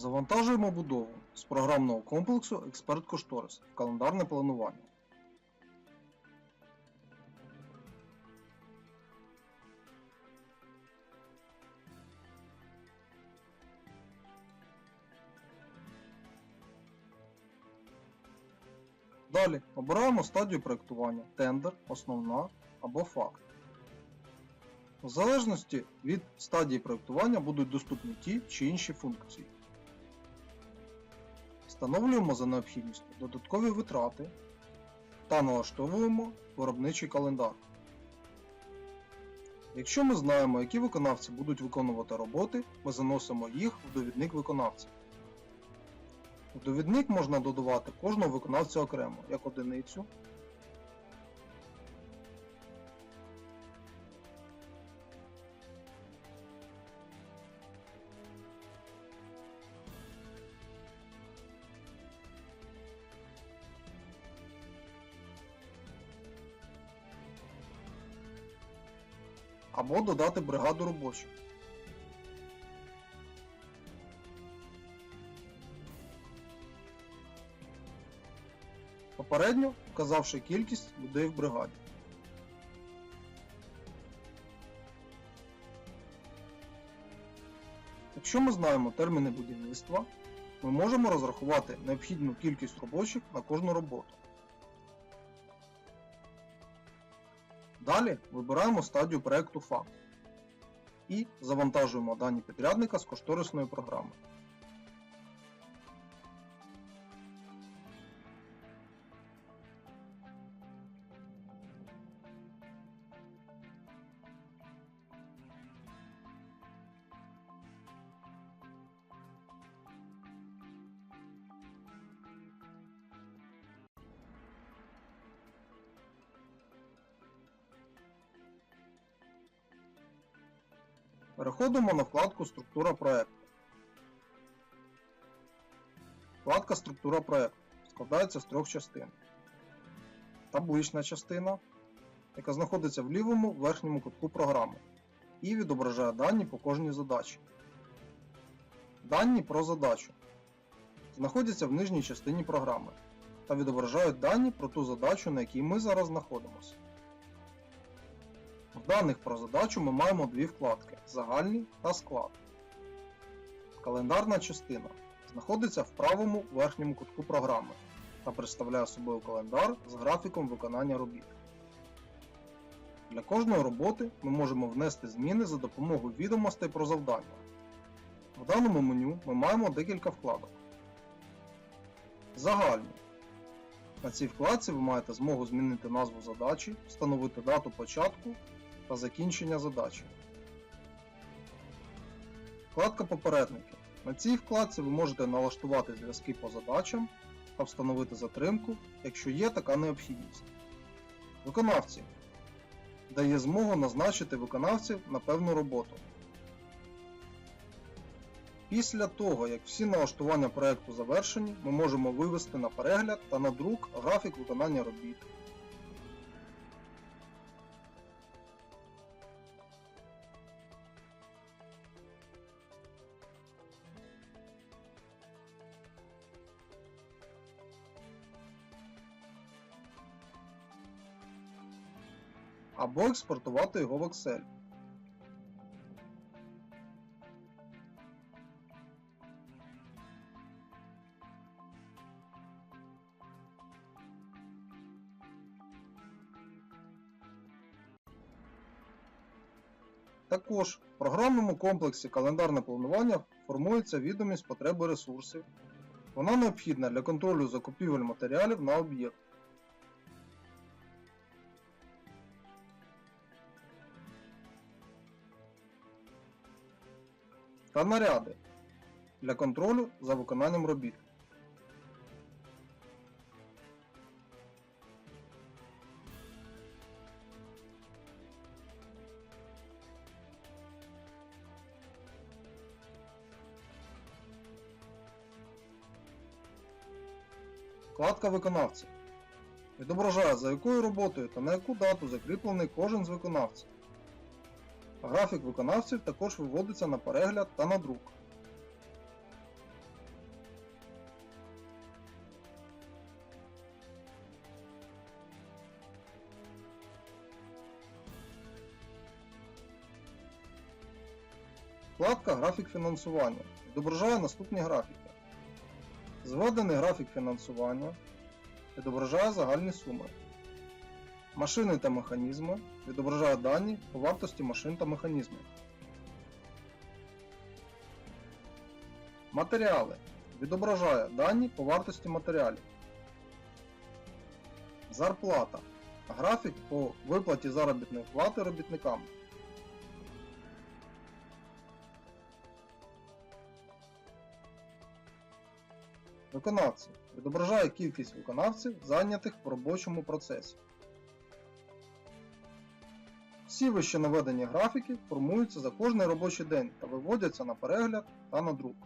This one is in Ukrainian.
Завантажуємо будову з програмного комплексу Експерт Кошторис в календарне планування. Далі обираємо стадію проєктування тендер, основна або факт. В залежності від стадії проєктування будуть доступні ті чи інші функції. Встановлюємо за необхідністю додаткові витрати та налаштовуємо виробничий календар. Якщо ми знаємо, які виконавці будуть виконувати роботи, ми заносимо їх в довідник виконавця. У довідник можна додавати кожного виконавця окремо, як одиницю, або додати бригаду робочих. Попередньо вказавши кількість людей в бригаді. Якщо ми знаємо терміни будівництва, ми можемо розрахувати необхідну кількість робочих на кожну роботу. Далі вибираємо стадію проєкту ФА і завантажуємо дані підрядника з кошторисної програми. Переходимо на вкладку Структура проекту. Вкладка Структура проекту складається з трьох частин. Таблична частина, яка знаходиться в лівому верхньому кутку програми і відображає дані по кожній задачі. Дані про задачу знаходяться в нижній частині програми та відображають дані про ту задачу, на якій ми зараз знаходимося. В даних про задачу ми маємо дві вкладки загальний та склад. Календарна частина знаходиться в правому верхньому кутку програми та представляє собою календар з графіком виконання робіт. Для кожної роботи ми можемо внести зміни за допомогою відомостей про завдання. В даному меню ми маємо декілька вкладок. Загальний. На цій вкладці ви маєте змогу змінити назву задачі, встановити дату початку та закінчення задачі. Вкладка Попередники. На цій вкладці ви можете налаштувати зв'язки по задачам та встановити затримку, якщо є така необхідність. Виконавці дає змогу назначити виконавців на певну роботу. Після того, як всі налаштування проєкту завершені, ми можемо вивести на перегляд та на друк графік виконання робіт. Або експортувати його в Excel. Також в програмному комплексі календарне планування формується відомість потреби ресурсів. Вона необхідна для контролю закупівель матеріалів на об'єкт. Та наряди для контролю за виконанням робіт. Вкладка виконавців відображає за якою роботою та на яку дату закріплений кожен з виконавців. Графік виконавців також виводиться на перегляд та на друк. Вкладка Графік фінансування відображає наступні графіки. Зведений графік фінансування відображає загальні суми. Машини та механізми відображає дані по вартості машин та механізмів. Матеріали відображає дані по вартості матеріалів. Зарплата. Графік по виплаті заробітної плати робітникам. Виконавці відображає кількість виконавців, зайнятих в робочому процесі. Всі вище наведені графіки формуються за кожний робочий день та виводяться на перегляд та на друк.